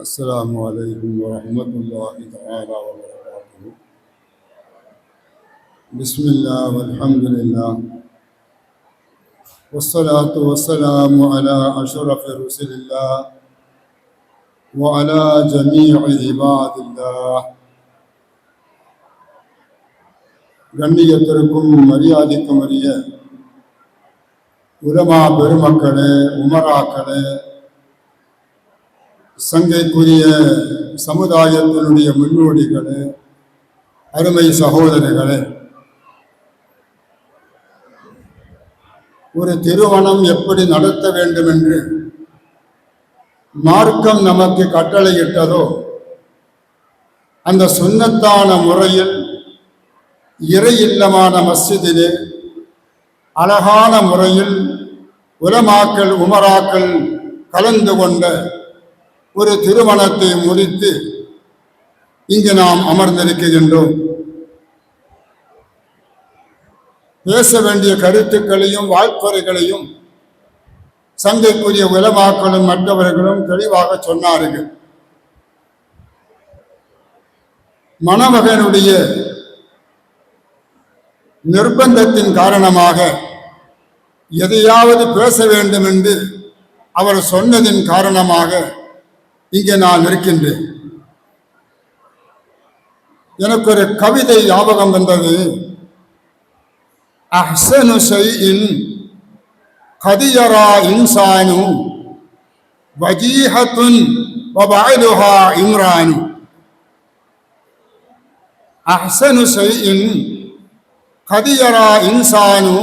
السلام عليكم ورحمة الله تعالى وبركاته بسم الله والحمد لله والصلاة والسلام على أشرف رسل الله وعلى جميع عباد الله கண்ணியத்திற்கும் மரியாதைக்கும் உரிய உலமா பெருமக்களே உமராக்களே சங்கைக்குரிய சமுதாயத்தினுடைய முன்னோடிகளே அருமை சகோதரர்களே ஒரு திருமணம் எப்படி நடத்த வேண்டும் என்று மார்க்கம் நமக்கு கட்டளையிட்டதோ அந்த சுண்ணத்தான முறையில் இறை இல்லமான மஸ்ஜிதிலே அழகான முறையில் உலமாக்கள் உமராக்கள் கலந்து கொண்ட ஒரு திருமணத்தை முடித்து இங்கு நாம் அமர்ந்திருக்கின்றோம். பேச வேண்டிய கருத்துக்களையும் வாழ்த்துறைகளையும் சங்கைக்குரிய உலமாக்களும் மற்றவர்களும் தெளிவாக சொன்னார்கள். மணமகனுடைய நிர்பந்தத்தின் காரணமாக எதையாவது பேச வேண்டும் என்று அவர் சொன்னதின் காரணமாக இங்கே நான் இருக்கின்றேன். எனக்கு ஒரு கவிதை ஞாபகம் வந்தது. அஹ்சனு ஷைஇன் கதியரா இன்சானு வஜீஹத்துன் வபஅலுஹா இம்ரானு. அஹ்சனு ஷைஇன் கதியரா இன்சானு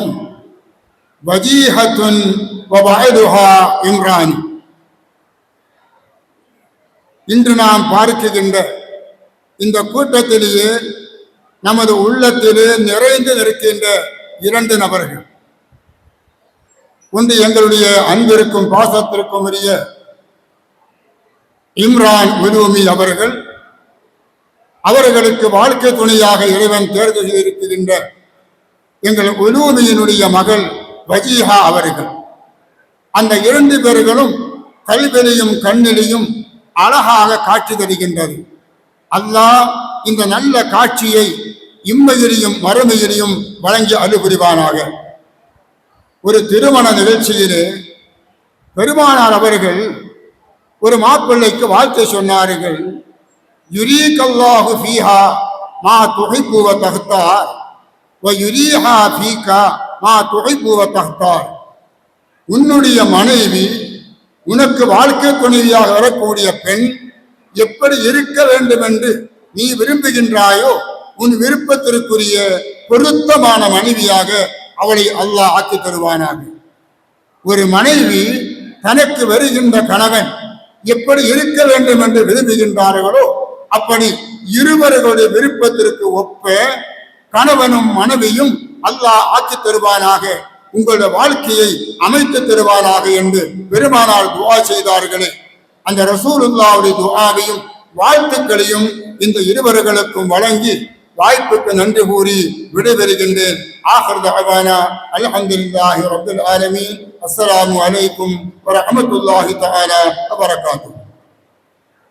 வஜீஹத்துன் வபஅலுஹா இம்ரானு. இன்று நாம் பார்க்கின்ற இந்த கூட்டத்திலேயே நமது உள்ளத்திலே நிறைந்து நிற்கின்ற இரண்டு நபர்கள். ஒன்று எங்களுடைய அன்பிற்கும் பாசத்திற்கும் உரிய இம்ரான் உலூமி அவர்கள். அவர்களுக்கு வாழ்க்கை துணையாக இறைவன் தேர்வு செய்திருக்கின்ற எங்கள் உலூமியினுடைய மகள் வஜீஹா அவர்கள். அந்த இரண்டு பேர்களும் கல்விலையும் கண்ணிலையும் அழகாக காட்சி தருகின்றது. அல்லாஹ் இந்த நல்ல காட்சியை இம்மையிலையும் மறுமையிலையும் வழங்கி அனுபுரிவானாக ஒரு திருமண நிகழ்ச்சியிலே பெருமானார் அவர்கள் ஒரு மாப்பிள்ளைக்கு வாழ்த்து சொன்னார்கள். யுரீகல்லாஹு ஃபீஹா மா துகைப்புவ தகுத்தார் வ யுரீஹா ஃபீகா மா துகைப்புவ தகுத்தார் உன்னுடைய மனைவி உனக்கு வாழ்க்கை துணைவியாக வரக்கூடிய பெண் எப்படி இருக்க வேண்டும் என்று நீ விரும்புகின்றாயோ உன் விருப்பத்திற்குரிய பொருத்தமான மனைவியாக அவளை அல்லாஹ் ஆக்கி தருவானாக. ஒரு மனைவி தனக்கு வருகின்ற கணவன் எப்படி இருக்க வேண்டும் என்று விரும்புகின்றார்களோ அப்படி இருவர்களுடைய விருப்பத்திற்கு ஒப்ப கணவனும் மனைவியும் அல்லாஹ் ஆக்கி தருவானாக. உங்களுடைய வாழ்க்கையை அமைத்து தருவானாக என்று பெருமானார் துவா செய்தார்களே. அந்த ரசூலுல்லாவுடைய துவாவையும் வாழ்த்துக்களையும் இந்த இருவர்களுக்கும் வழங்கி வாய்ப்புக்கு நன்றி கூறி விடைபெறுகின்றேன். ஆஹர் தகவானா அல்ஹம்துலில்லாஹி ரப்பில் ஆலமீன். அஸ்ஸலாமு அலைக்கும் வரஹ்மத்துல்லாஹி தஆலா வபரகாத்துஹு.